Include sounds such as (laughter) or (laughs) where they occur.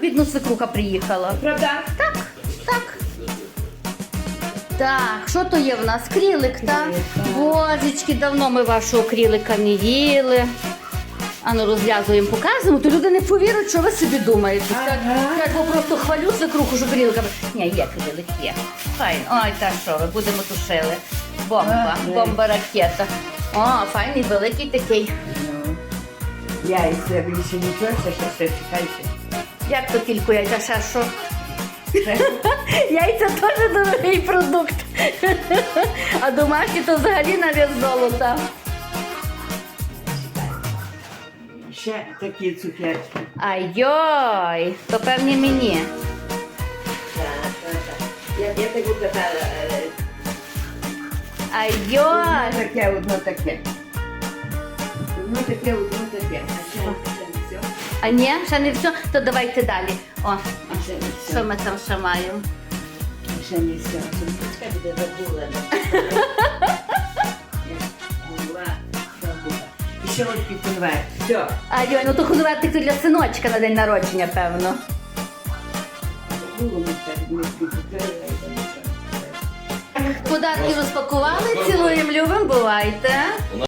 Бідна свекруха приїхала. Правда? Так, так. Так, що то є в нас? Крілик, так? Божечки, давно ми вашого крілика не їли. Ану, розв'язуємо, показуємо, то люди не повірять, що ви собі думаєте. Так, Ага. так бо просто хвалю свекруху, що крілика. Ні, є крілик, є. Файн. Ой, та що ви, будемо тушили. Бомба, бомба ракета. О, файний, великий такий. Ну. Яйця більше нічого, це ще чекайте. Як то тільки яйця, ще що? (laughs) Яйця теж дорогий продукт. (laughs) А домашні то взагалі на вес золота. Ще такі цукерки. Ай-йой, то певні мені. Я, я таку казала. е, Ай-йой. таке, одно таке. Одно таке, одно А ні, ще не все, то давайте далі. О, А що ми там ще маємо? Ще не все. Це буде забула. І ще от під конверт. Все. Ай-йой, ну то конвертик то для синочка на день народження, певно. Забула ми так, ми підкрили, і нічого. Подарки розпакували, цілуємо, любимо, бувайте.